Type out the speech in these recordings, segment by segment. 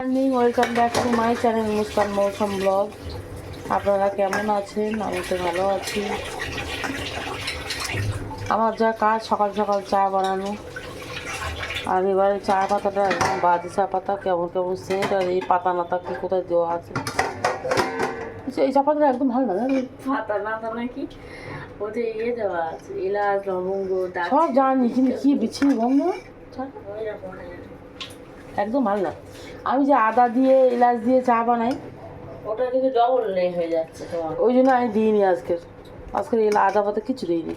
Morning welcome back to my channel Muskan Mousum vlog আপনারা কেমন আছেন? আমি তো ভালো আছি। আমার যা কাজ সকাল সকাল চা বানানো। আর এবারে চা পাতাটা একদম বাজে চা পাতা কেমন কেমন সেন্ট আর এই পাতা নাতা কি কোথায় দেওয়া আছে? আচ্ছা, এই চা পাতাটা একদম ভালো লাগে পাতা নাতা নাকি? ওতে ইয়ে দেওয়া আছে এলাচ লবঙ্গ সব জানি কিন্তু কি বিচ্ছিরি গন্ধ ছাড়। ওই একদম ভালো না। আমি যে আদা দিয়ে এলাচ দিয়ে চা বানাই ওটা কিন্তু ডবল হয়ে যাচ্ছে তোমার। ওই জন্য আমি দিইনি আজকের আজকের এলা আদা পাতা কিছু দিইনি।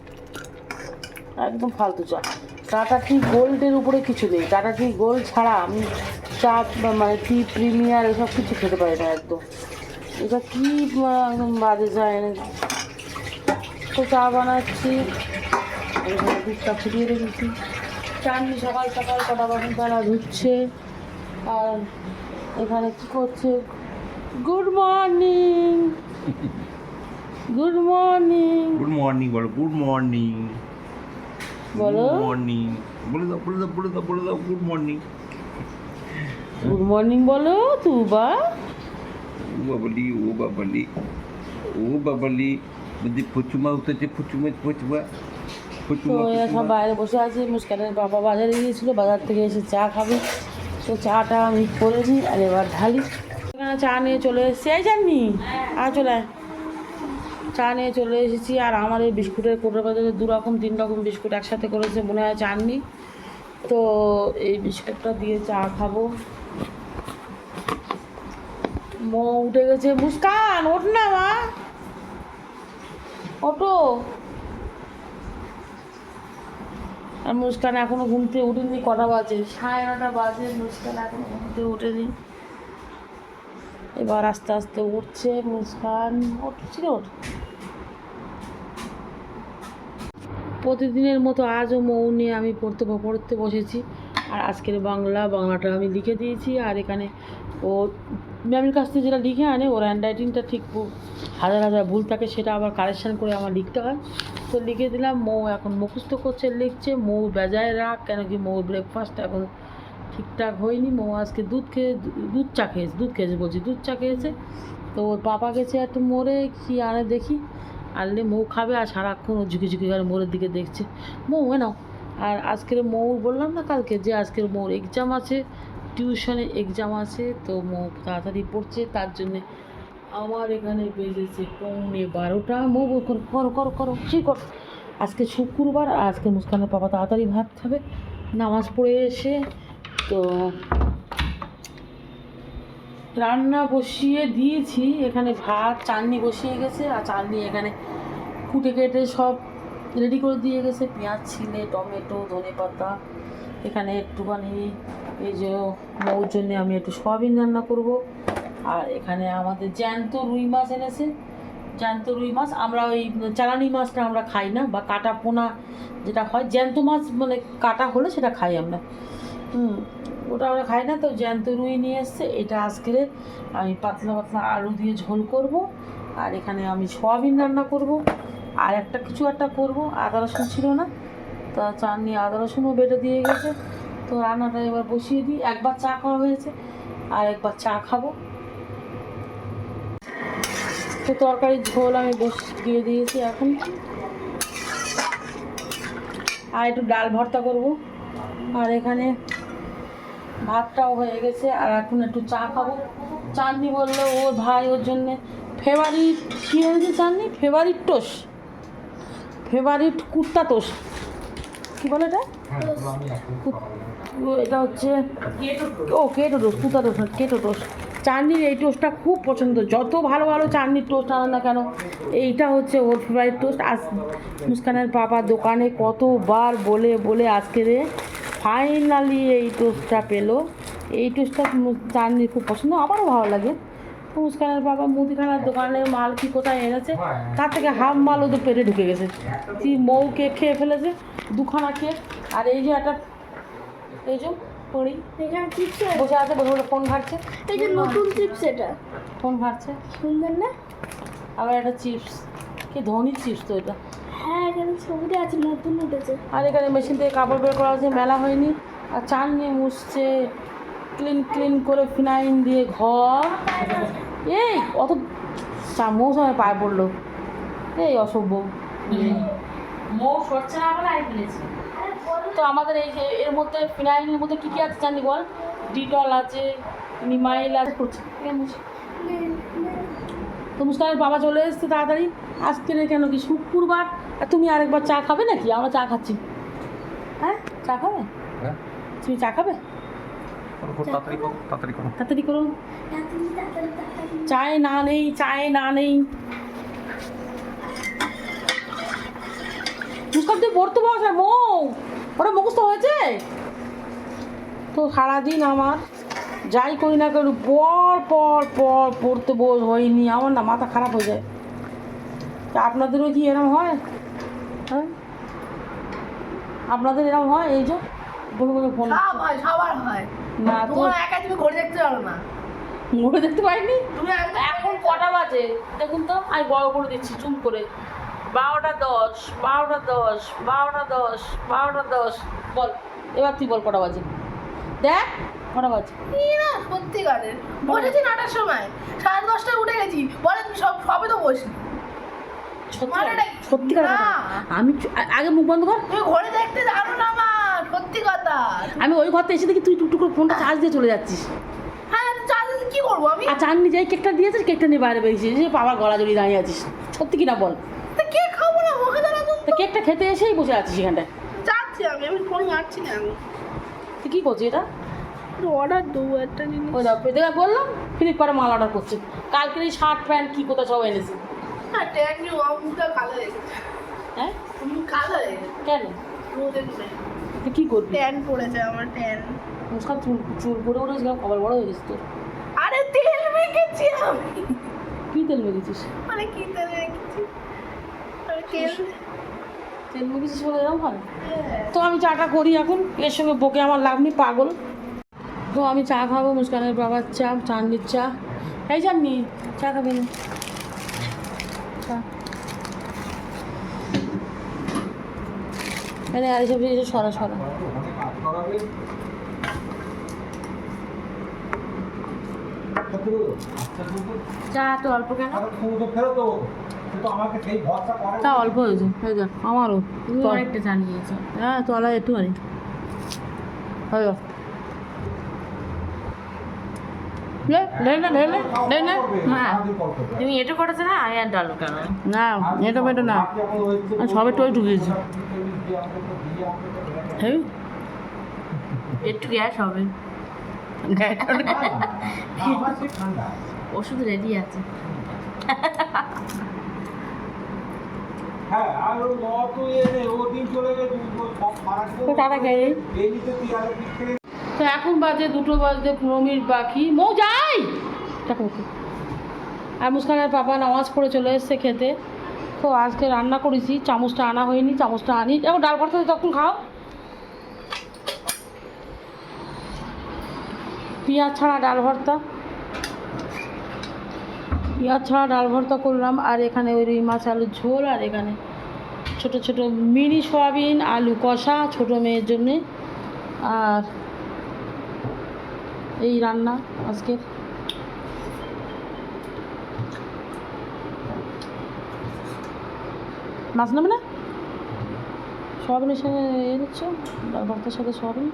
একদম ফালতু চা। টাটা টি গোল্ডের উপরে কিছু নেই। টাটা টি গোল্ড ছাড়া আমি চা মানে টি প্রিমিয়ার এসব কিছু খেতে পারি না একদম। এটা কি একদম বাজে এনে তো চা বানাচ্ছি। দুধটা ফুটিয়ে রেখেছি। চাননি সকাল সকাল কটা বাসন তারা ধুচ্ছে। আর এখানে কি করছে? Good morning good morning good morning বলো গুড মর্নিং বলো। মর্নিং বলে দাও বলে দাও বলে দাও বলে দাও গুড মর্নিং গুড মর্নিং বলো তুবা। ও বাবলি ও বাবলি ও বাবলি। বলছি ফুচুমা উঠেছে ফুচুমা ফুচুমা তো সব বাইরে বসে আছে মুস্কানের বাবা বাজারে গিয়েছিল বাজার থেকে এসে চা খাবে। তো চাটা আমি করে দিই আর এবার ঢালি। চা নিয়ে চলে এসেছি। এই জাননি? আর চলে চা নিয়ে চলে এসেছি আর আমার এই বিস্কুটের কোটোর বাজারে দু রকম, তিন রকম বিস্কুট একসাথে করেছে মনে হয় চাননি তো এই বিস্কুটটা দিয়ে চা খাব। মো উঠে গেছে। মুস্কান, ওঠ না মা। ওটো আর মুস্কান এখনও ঘুম থেকে উঠেনি, কটা বাজে? সাড়ে নটা বাজে মুস্কান এখনও ঘুম থেকে উঠেনি। এবার আস্তে আস্তে উঠছে মুস্কান উঠছিল প্রতিদিনের মতো আজও মৌ নিয়ে আমি পড়তে পড়তে বসেছি। আর আজকের বাংলা, বাংলাটা আমি লিখে দিয়েছি। আর এখানে ও ম্যামের কাছ থেকে যেটা লিখে আনে, ওর হ্যান্ড রাইটিংটা ঠিক হাজার হাজার ভুল থাকে, সেটা আবার কারেকশান করে আমার লিখতে হয়। তো লিখে দিলাম, মৌ এখন মুখস্থ করছে, লিখছে, মৌ বেজায় রাখ কেন কি মৌ ব্রেকফাস্ট এখন ঠিকঠাক হয়নি। মৌ আজকে দুধ খেয়ে, দুধ চা খেয়েছে, দুধ খেয়েছে বলছি, দুধ চা খেয়েছে। তো ওর পাপা গেছে একটু মোড়ে, কি আনে দেখি। আনলে মৌ খাবে আর সারাক্ষণ ও ঝুঁকে ঝুঁকে করে মোড়ের দিকে দেখছে। মৌ, এ নাও। আর আজকের মৌ, বললাম না কালকে যে আজকের মৌর এক্সাম আছে টিউশনের এক্সাম আছে, তো মৌ তাড়াতাড়ি পড়ছে, তার জন্যে আমার এখানে বেজেছে পৌনে বারোটা। মৌ করো করো করো করো ঠিক করো? আজকে শুক্রবার, আজকে মুস্কানের বাবা তাড়াতাড়ি ভাত খাবে। নামাজ পড়ে এসে তো রান্না বসিয়ে দিয়েছি। এখানে ভাত চাটনি বসিয়ে গেছে আর চাটনি এখানে কুটে কেটে সব রেডি করে দিয়ে গেছে। পেঁয়াজ, ছিলে, টমেটো, ধনে পাতা। এখানে একটুখানি এই যে মৌর জন্যে আমি একটু সয়াবিন রান্না করব। আর এখানে আমাদের জ্যান্ত রুই মাছ এনেছে। জ্যান্ত রুই মাছ, আমরা ওই চালানি মাছটা আমরা খাই না, বা কাটা পোনা যেটা হয়, জ্যান্ত মাছ মানে কাটা হলে সেটা খাই আমরা। হুম, ওটা আমরা খাই না, তো জ্যান্ত রুই নিয়ে এসছে। এটা আজকে আমি পাতলা পাতলা আলু দিয়ে ঝোল করব, আর এখানে আমি সোয়াবিন রান্না করব, আর একটা কিছু একটা করব। আদা রসুন ছিল না, তা চাটনি আদা রসুনও বেটে দিয়ে গেছে। তো রান্নাটা এবার বসিয়ে দিই। একবার চা খাওয়া হয়েছে, আর একবার চা খাব। তো তরকারির ঝোল আমি বস দিয়ে দিয়েছি এখন। আর একটু ডাল ভর্তা করব। আর এখানে ভাতটাও হয়ে গেছে আর এখন একটু চা খাব। চাঁদনি বলল ওর ভাই ওর জন্যে ফেভারিট কী হয়েছে Chandni? Favourite toast favourite kurta toast কী বলে এটা? ও, এটা হচ্ছে ও কেটো টোস কুর্তা টোস কেটো টোস চাঁদনির এই টোস্টটা খুব পছন্দ। যত ভালো ভালো চাঁদনির টোস্ট আনান না কেন, এইটা হচ্ছে ওর ফেভারিট টোস্ট আজ মুস্কানের বাবা দোকানে কতবার বলে বলে আজকে রে ফাইনালি এই টোস্টটা পেল। এই টোস্টটা চাঁদনির খুব পছন্দ, আমারও ভালো লাগে। মুস্কানের বাবা মুদিখানার দোকানে মাল কি কোথায় এনেছে, তার থেকে হাফ মাল ওদের পেটে ঢুকে গেছে। কি মৌ কেক খেয়ে ফেলেছে, দুখানা কেক আর এই যে একটা এই যে পড়ি এখানে চিপস বসে আছে বসে বসে ফোন ঘাটছে। এই যে নতুন চিপস এটা। ফোন ঘাটছে। সুন্দর না? আবার একটা চিপস কি ধনির চিপস তো এটা। হ্যাঁ এখানে ছবিটা আছে নতুন উঠেছে। আর এখানে মেশিন থেকে কাপড় বের করা হচ্ছে মেলা হয়নি। আর চান নিয়ে মুছছে। ক্লিন ক্লিন করে ফিনাইন দিয়ে ঘর। এই অত আমার পায়ে পড়ল। এই অসভ্য। মৌ সরছে না বলে আই ফেলেছি তো আমাদের এই যে এর মধ্যে ফিনাইলের মধ্যে কী কী আছে জানি বল? ডিটল আছে নিমাইল আছে। করছে তো মুস্কানের বাবা চলে এসছে তাড়াতাড়ি। আজকে কেন কি শুক্রবার? আর তুমি আরেকবার চা খাবে নাকি? আমরা চা খাচ্ছি। হ্যাঁ? চা খাবে? হ্যাঁ। তুমি চা খাবে? তাড়াতাড়ি করো চায় না নেই চায় না নেই। মুস্কান তুই পড়তে বস মৌ। ওটা মুখস্থ হয়েছে? তো সারাদিন আমার যাই করি না কেন পর পর পর পড়তে বস হয়নি। আমার না মাথা খারাপ হয়ে যায়। তা আপনাদেরও কি এরম হয়? হ্যাঁ? আপনাদের এরম হয় এই যে? বলে বলে ফোন হয় সবার হয়। না তো তোমার একা তুমি ঘুরে দেখতে পারো না। মোড়ে দেখতে পাইনি? তুমি এখন কটা বাজে? দেখুন তো আমি বড় করে দিচ্ছি চুম করে। বারোটা দশ বারোটা দশ বারোটা দশ বারোটা দশ। বল এবার তুই বল কটা বাজে। দেখ কটা বাজে। কি না সত্যিকারের বসেছি নটার সময়। সাড়ে দশটায় উঠে গেছি। বলে তুমি সব সবে তো বসলি সত্যি কথা? আমি আগে মুখ বন্ধ কর। তুমি ঘরে দেখতে জানো না আমার সত্যি কথা। আমি ওই ঘরতে এসে দেখি তুই টুকটুক করে ফোনটা চার্জ দিয়ে চলে যাচ্ছিস। হ্যাঁ চার্জ কি করব আমি? আর চাননি যাই কেকটা দিয়েছিস কেকটা নিয়ে বাইরে বেরিয়েছিস। যে বাবার গলা জড়িয়ে দাঁড়িয়ে আছিস। সত্যি কি না বল তা কে খাব না মুখে দাঁড়া তো কেকটা খেতে এসেই বসে আছিস এখানটায়? যাচ্ছি আমি আমি ফোন মারছি না আমি। তুই কী করছিস এটা? অর্ডার দেবো একটা জিনিস ওই দেখো দেখে বললাম ফ্লিপকার্টে মাল অর্ডার করছে। কালকে এই শার্ট প্যান্ট কী কোথায় সব এনেছে? হ্যাঁ ট্যাগ আমার মুখটা কালো হয়ে গেছে। হ্যাঁ? কালো হয়ে গেছে। কেন? তুই কী করবি? ট্যান পড়েছে আমার ট্যান মুসকান চুল চুল পরে উঠেছে খবর বড় হয়ে গেছে তোর। আরে তেল মেখেছি আমি। কী তেল মেখেছিস? মানে কি তেল মেখেছি? আরে তেল তেল এরকম হয়। তো আমি চাটা করি এখন এর সঙ্গে বকে আমার লাভ নেই পাগল। তো আমি চা খাব মুস্কানের বাবার চা চান্দির চা। এই চাননি চা খাবি না। চা। এনে আর এসব এসে সরা সরা। চা তো অল্প কেন? চা অল্প হয়েছে হয়ে যাক আমারও তুমি অনেকটা জানিয়েছো হ্যাঁ তলায় একটুখানি। হয়ে যাক হ্যাঁ তুমি এটা করেছ না আমি আর ডালো কেন? না এটা বেটো না। আমি সবে টোই ঢুকিয়েছি একটু গ্যাস হবে। ওষুধ রেডি আছে। হ্যাঁ আর ও অত এ নেই, ও দিন চলে গেছে, ও সব ফারাক করে- তো দিক থেকে। তো এখন বাজে দুটো বাজতে পনেরো মিনিট বাকি। মৌ যাই! ওকে আর মুস্কানের পাপা নামাজ পড়ে চলে এসছে খেতে। তো আজকে রান্না করেছি চামচটা আনা হয়নি চামচটা আনি। এখন ডাল ভর্তা তখন খাও। পেঁয়াজ ছাড়া ডাল ভর্তা। পেঁয়াজ ছাড়া ডাল ভর্তা করলাম, আর এখানে ওই রুই মাছ, আলুর ঝোল, আর এখানে ছোট ছোট মিনি সয়াবিন, আলু কষা, ছোট মেয়ের জন্যে, আর এই রান্না আজকে মাছ নেবে না? সয়াবিনের সাথে এ দিচ্ছ? ডাল ভর্তার সাথে সয়াবিন?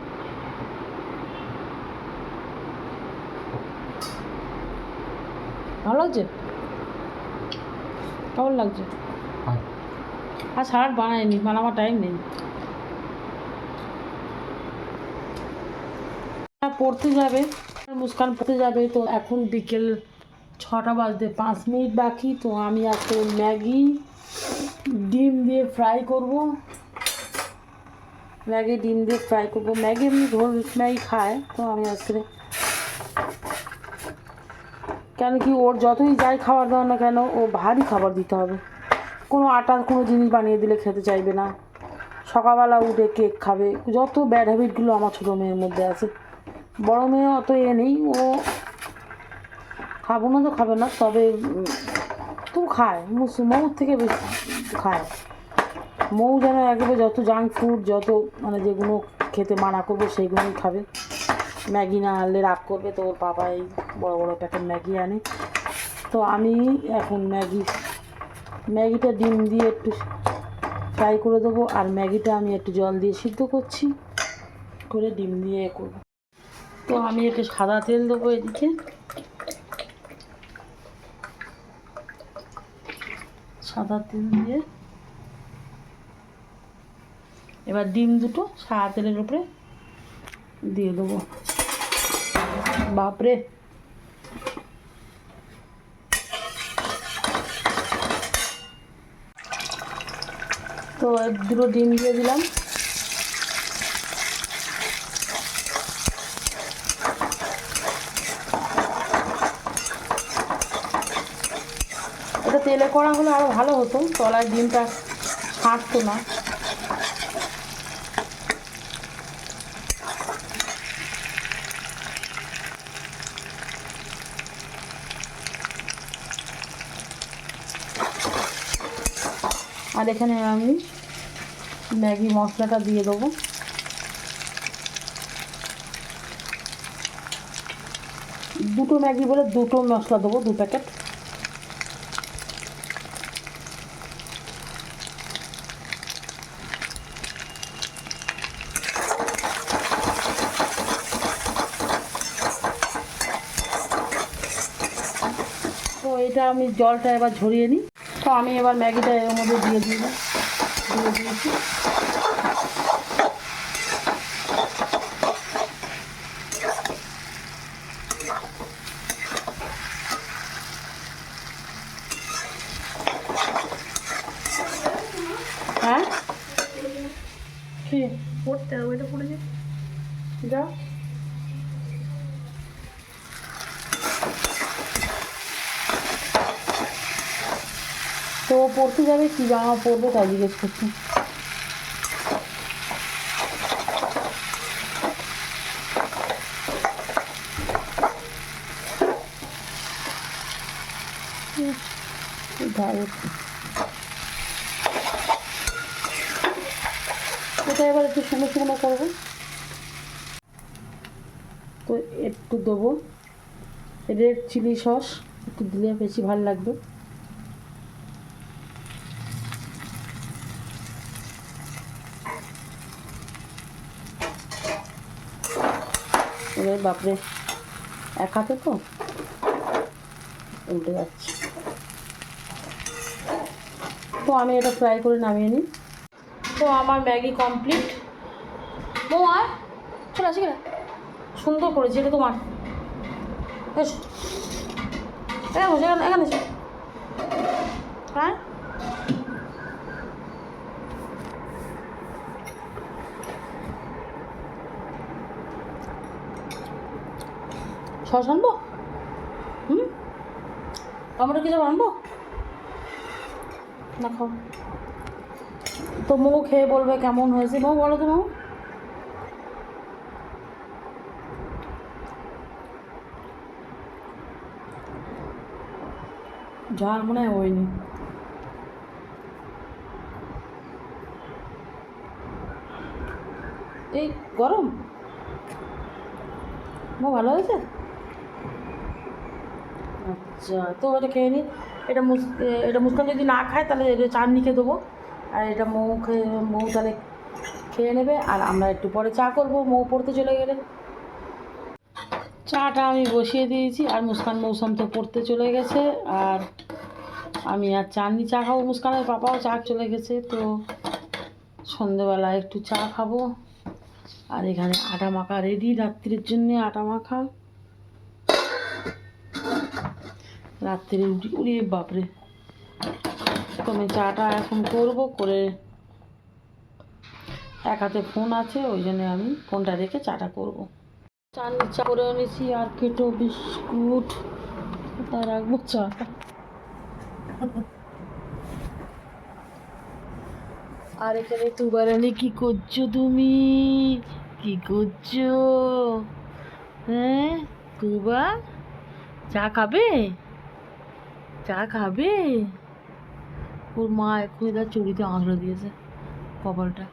ভালো লাগছে? কেমন লাগছে? আর সালাড বানায়নি বানাবার টাইম নেই। পড়তে যাবে মুস্কান পড়তে যাবে তো এখন বিকেল ছটা বাজতে পাঁচ মিনিট বাকি তো আমি আজকে ম্যাগি ডিম দিয়ে ফ্রাই করব। ম্যাগি ডিম দিয়ে ফ্রাই করব। ম্যাগি এমনি ঝোল ম্যাগি খায় তো আমি আজকে কেন কি ওর যতই যাই খাবার দাও না কেন, ও ভারী খাবার দিতে হবে। কোনো আটার কোনো জিনিস বানিয়ে দিলে খেতে চাইবে না। সকালবেলা উঠে কেক খাবে। যত ব্যাড হ্যাবিটগুলো আমার ছোটো মেয়ের মধ্যে আছে। বড় মেয়ে অত এ নেই, ও খাব না তো খাবে না, তবে তবু খায়। মৌর থেকে বেশি খায়। মৌ যেন একেবারে যত জাঙ্ক ফুড যত মানে যেগুলো খেতে মানা করব, সেইগুলোই খাবে। ম্যাগি না আনলে রাগ করবে তো ওর পাপা এই বড়ো বড়ো প্যাকেট ম্যাগি আনে। তো আমি এখন ম্যাগি, ম্যাগিটা ডিম দিয়ে একটু ফ্রাই করে দেবো আর ম্যাগিটা আমি একটু জল দিয়ে সিদ্ধ করছি, করে ডিম দিয়ে এ করব। তো আমি একটু সাদা তেল দেবো এদিকে। সাদা তেল দিয়ে। এবার ডিম দুটো সাদা তেলের উপরে দিয়ে দেবো। বাপরে। তো দুটো ডিম দিয়ে দিলাম। এটা তেলে করা হলে আরও ভালো হতো, তলায় ডিমটা ছাড়তো না। আর এখানে আমি ম্যাগি মশলাটা দিয়ে দেবো। দুটো ম্যাগি বলে দুটো মশলা দেবো, দু প্যাকেট। তো এটা আমি জলটা এবার ঝরিয়ে নিই। তো আমি এবার ম্যাগিটা এর মধ্যে দিয়ে দিই। দিয়ে দিয়েছি। হ্যাঁ? কি? পড়তে হবে এটা পড়ে যায় তো ও পড়তে যাবে কি জামা পরবো তাই জিজ্ঞেস করছি। এটা এবার একটু শুকনো শুকনো করব। তো একটু দেবো। রেড চিলি সস একটু দিলে বেশি ভালো লাগবে। বাপরে, এক হাতে তো? উল্টে যাচ্ছে। তো আমি এটা ফ্রাই করে নামিয়ে নিই। তো আমার ম্যাগি কমপ্লিট ও আর চলে আসি কেন? সুন্দর করেছি এটা তোমার। এখানে এখানে হ্যাঁ সস আনব? হুম? টমেটো কিছু আনব? না খাও। তো মৌ খেয়ে বলবে কেমন হয়েছে। মৌ, বলো তো মৌ। ঝাল মনে হয় হয়নি এই গরম। মো, ভালো হয়েছে? আচ্ছা তো এটা খেয়ে নিই এটা মুস এটা মুসকান যদি না খায়, তাহলে এটা চাটনিকে দেবো। আর এটা মৌ খেয়ে, মৌ তাহলে খেয়ে নেবে। আর আমরা একটু পরে চা করব, মৌ পড়তে চলে গেলে। চাটা আমি বসিয়ে দিয়েছি, আর মুস্কান মৌসাম তো পড়তে চলে গেছে। আর আমি আর চাননি চা খাব, মুস্কানের পাপাও চা চলে গেছে, তো সন্ধেবেলা একটু চা খাব। আর এখানে আটা মাখা রেডি, রাত্রির জন্য আটা মাখা। রাত্রে রুটি উড়ি বাপরে। তো আমি চাটা এখন করব, করে এক হাতে ফোন আছে, ওই জন্য আমি ফোনটা রেখে চাটা করব। চা চা করে এনেছি, আর কেটো বিস্কুট তা রাখব চাটা আর এখানে তুবারানি কি করছ তুমি? কি করছ? হ্যাঁ তুবা চা খাবে? চা খাবে? ওর মা এক্ষুনি তার চুরিতে আঁচড়ে দিয়েছে, কপালটা।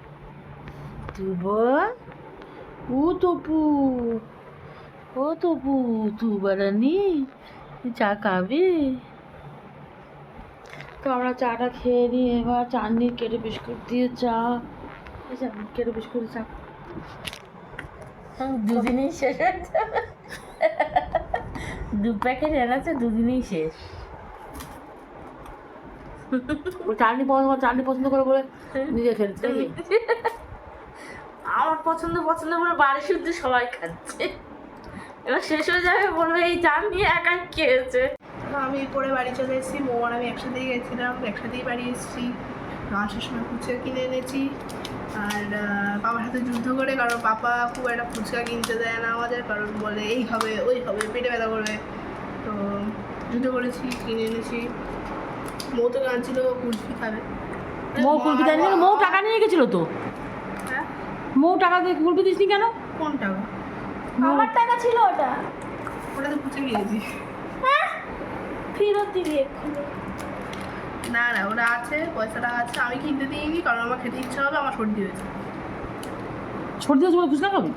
তুবা ও তপু, ও তো তু বারানি চা খাবে? তো আমরা চাটা খেয়ে নিই এবার চাটনি কেটে বিস্কুট দিয়ে চা। কেটে বিস্কুট, চা। দুদিনেই শেষ হয়ে দু প্যাকেট এনেছে, দুদিনেই শেষ। চাটনি পছন্দ করে চাটনি পছন্দ করে বলে নিজে খেলছে আমার পছন্দ পছন্দ করে বাড়ি শুদ্ধ সবাই খাচ্ছে। এবার শেষ হয়ে যাবে বলবে এই চান নিয়ে একাই খেয়েছে। আমি পরে বাড়ি চলে এসেছি মোমর আমি একসাথেই গেছিলাম একসাথেই বাড়ি এসেছি। আসার সময় ফুচকা কিনে এনেছি আর বাবার সাথে যুদ্ধ করে কারণ পাপা খুব একটা ফুচকা কিনতে দেয় না আমাদের কারণ বলে এই হবে ওই হবে পেটে ব্যথা করবে। তো যুদ্ধ করেছি কিনে এনেছি। মৌ তো কাঁদছিল কুলফি খাবে। মৌ কুলপি দেয়নি কেন? মৌ টাকা নিয়ে গেছিল তো? হ্যাঁ। মৌ টাকা দিয়ে কুলপি দিসনি কেন? কোন টাকা? আমার টাকা ছিল ওটা। ওটা তো ফুচকা কিনেছি ফেরত দিবি এক্ষুনি। না না ওটা আছে পয়সাটা আছে আমি কিনতে দিইনি কারণ আমার খেতে ইচ্ছা হবে আমার সর্দি হয়েছে। সর্দি বলে ফুচকা খাবি?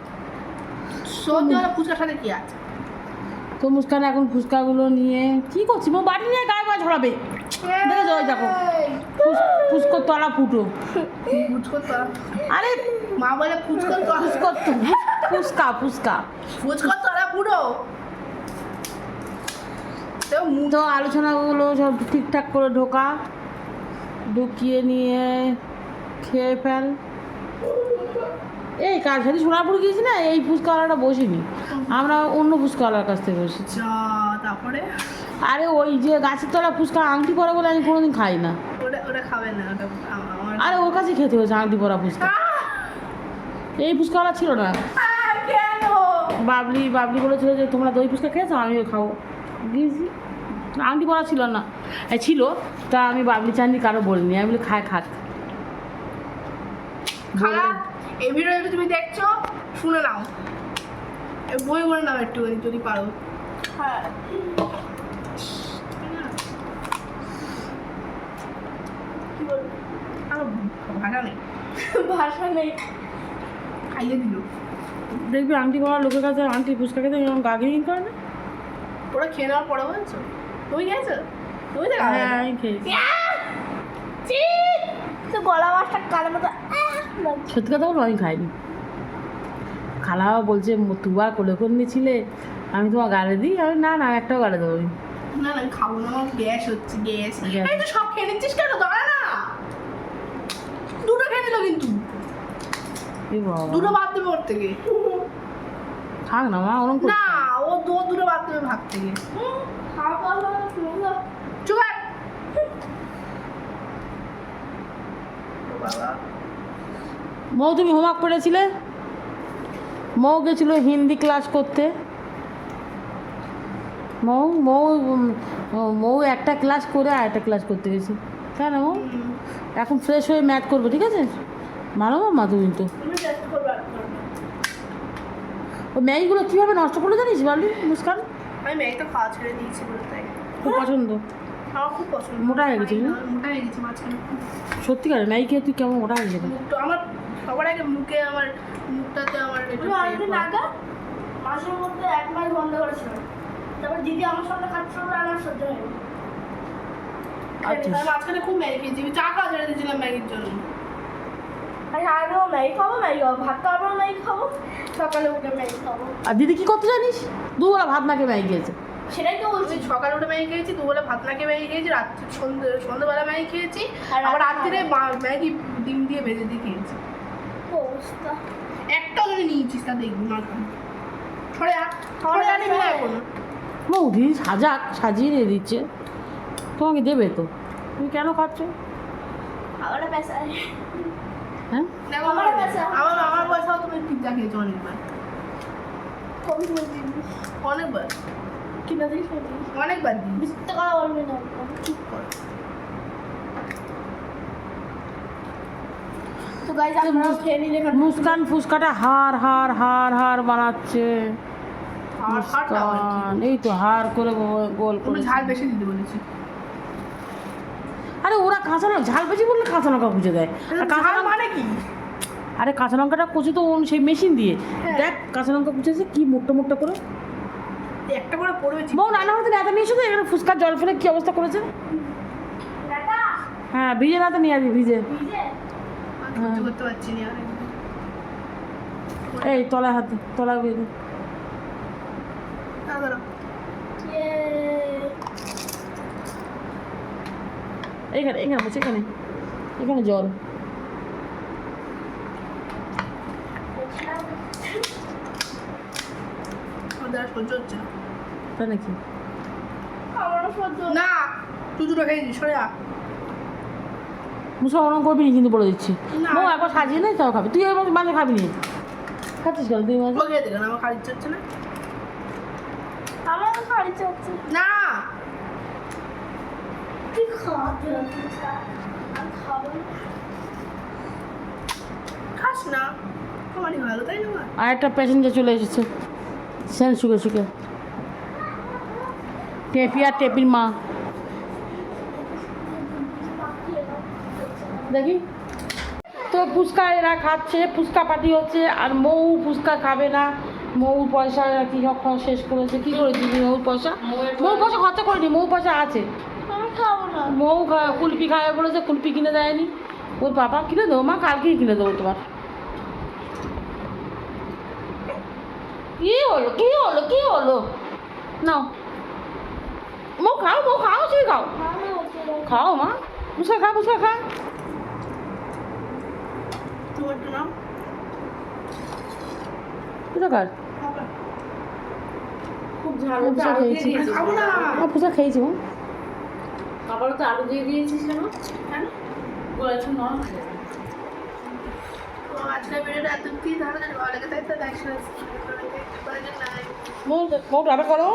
সর্দি হলে ফুচকার সাথে কি আছে? তো মুস্কান এখন ফুচকাগুলো নিয়ে কি করছি? মো বাড়ি নিয়ে গায়ে গায়ে ঝরাবে। দেখেছ ওই দেখো। ফুসকোর তলা ফুটো। ফুচকো তো আরে মা বলে ফুচকো তো ফুসকোর তো আলোচনাগুলো সব ঠিকঠাক করে ঢোকা। ঢুকিয়ে নিয়ে খেয়ে ফেল। এই কার সাথে সোনারপুর গিয়েছি না? এই ফুচকাওয়ালাটা বসিনি। আমরা অন্য ফুচকাওয়ালার কাছ থেকে বসেছি। তারপরে? আরে ওই যে গাছের তলা ফুচকা আংটি পরা বলে আমি কোনোদিন খাই না। ওটা খাবে আরে ওর কাছে খেতে হয়েছে আংটি পরা ফুচকা। এই ফুচকাওয়ালা ছিল না। বাবলি বাবলি বলেছিল যে তোমরা দই ফুচকা খেয়েছো? আমিও খাব। দিয়েছি আংটি পরা ছিল না। এ, ছিল তা আমি বাবলি চাননি কারও বলিনি। আমি বলি খায় খাক এই ভিডিওটা তুমি দেখছ? শুনে নাও। বই করে নাও একটু যদি পারো। হ্যাঁ। ভাষা নেই। ভাষা নেই খাইয়ে দিল। দেখবি আংটি পরা লোকের কাছে আংটি ফুচকা খেতে এরকম করে না? ওরা খেয়ে নেওয়ার পরে বলছো? তুমি খেয়েছো? তুমি তো হ্যাঁ আমি খেয়েছি। তো গলা মাছটা কালো মতো। সত্যি কথা বলব আমি খাইনি। বলছে "ম- তুবা কোলে করে নিয়েছিলে আমি তোমার গালে দিই? আমি না না একটাও গালে দেবো আমি না না আমি খাব না আমার গ্যাস হচ্ছে গ্যাস। এই তো সব খেয়ে নিচ্ছিস কেন? দাঁড়া না। দুটো খেয়ে নিল কিন্তু। দুটো বাদ দেবে ওর থেকে। থাক না মা ওরকম না ও দু দুটো বাদ দেবে ভাত থেকে। চুকার মৌ তুমি হোমওয়ার্ক পড়েছিলে মৌ গেছিল হিন্দি ক্লাস করতে। মৌ মৌ মৌ একটা ক্লাস করে আর একটা ক্লাস করতে গেছি। তাই না মৌ? এখন ফ্রেশ হয়ে ম্যাথ করবে ঠিক আছে? ভালো মা তুমি তো। ওই ম্যাগিগুলো কীভাবে নষ্ট করে জানিস বাবলি মুস্কান? আমি ম্যাগিটা খাওয়া ছেড়ে দিয়েছি বলতে খুব পছন্দ? খুব পছন্দ। মোটা হয়ে? মোটা হয়ে গেছি মাঝখানে। সত্যিকার ম্যাগি খেয়ে তুই কেমন ওটা হয়ে যাবে আমার সবার আগে মুখে আমার মুখটাতে আমার মাসের মধ্যে এক মাস বন্ধ করেছিল তারপর দিদি আমার সামনে খাচ্ছিল আমার সহ্য হয়নি আচ্ছা। মাঝখানে খুব ম্যাগি খেয়েছি। চা খাওয়া ছেড়ে দিয়েছিলাম ম্যাগির জন্য। ম্যাগি খাব ম্যাগি খাব। ভাত ম্যাগি খাব। সকালে উঠে ম্যাগি খাব। আর দিদি কি করতে জানিস? দুবেলা ভাত না খেয়ে ম্যাগি খেয়েছে। সেটাই তো বলছি। সকালে উঠে ম্যাগি খেয়েছি দুবেলা ভাত না খেয়ে ম্যাগি খেয়েছি রাত্রি সন্ধ্যে সন্ধ্যেবেলা ম্যাগি খেয়েছি। আর আবার রাতে রাত্রিরে মা- ম্যাগি ডিম দিয়ে ভেজে দিয়ে খেয়েছি। অবস্থা? একটাও যদি নিয়েছিস তা দেখবি মা ছড়ে আ ছড়ে আনিবি না। এখন বৌদি সাজাক সাজিয়ে দিয়ে দিচ্ছে। তোমাকে দেবে তো। তুমি কেন খাচ্ছ? হ্যাঁ? আমার পয়সাও তুমি খেয়েছো অনেকবার। অনেকবার কিনা দিস অনেকবার কথা বলবি না। চুপ কর। মুস্কান ফুচকাটা হার হার হার হার বানাচ্ছে আর হাটটা আবার কি? মুস্কান এই তো হার করে গোল করে ঝাল বেশি দিতে বলেছি। আরে ওরা কাঁচা লঙ্কা ঝাল বেশি বললে কাঁচা লঙ্কা বুঝে দেয়। আর কাঁচা মানে কি? আরে কাঁচা লঙ্কাটা কুচি তো সেই মেশিন দিয়ে। হ্যাঁ। দেখ কাঁচা লঙ্কা কুচেছে কি মোটা মোটা করে। একটা করে পড়বে বউ রান্না করতে নেতা নিয়ে এসো তো এখানে ফুচকার জল ফেলে কি অবস্থা করেছে? হ্যাঁ ভিজে না তো নিয়ে আসবি ভিজে। আর এই তলায় হাত দে, তলায়। না এইখানে এখানে বসে এখানে এখানে জল সহ্য হচ্ছে না তাই নাকি না তুই দুটো খেয়ে সরে মুসা করবি কিন্তু বলে দিচ্ছি একবার সাজিয়ে নেই তাও খাবি তুই মাঝে খাবি নি খাচ্ছিস কেন তুই মাঝে আমার খাওয়ার ইচ্ছে হচ্ছে না একটা প্যাসেঞ্জার চলে এসেছে। সেন শুকে শুকে টেপি আর টেপির মা। দেখি। তো ফুচকা এরা খাচ্ছে, ফুচকা পার্টি হচ্ছে, আর মৌ ফুচকা খাবে না। মৌ পয়সা কি সব শেষ করেছে কি করে দিবি মৌ পয়সা? মৌ পয়সা খরচা করিনি মৌ পয়সা আছে। আমি মৌ কুলপি খাবে বলেছে কুলপি কিনে দেয়নি। ওর বাবা কিনে দেবো মা কালকেই কিনে দেবো তোমার। কি হলো কি হলো কি হলো? নাও। মৌ খাও মৌ খাও সে খাও। খাও মা। মুসা খা মুসা খা। তোমারটা নাও। পুজো খেয়েছি। আমার পুজো খেয়েছি মা আবারও তো আলু দিয়ে দিয়েছিস কেন? বলেছ নরম হয়ে মৌ রাবে করো।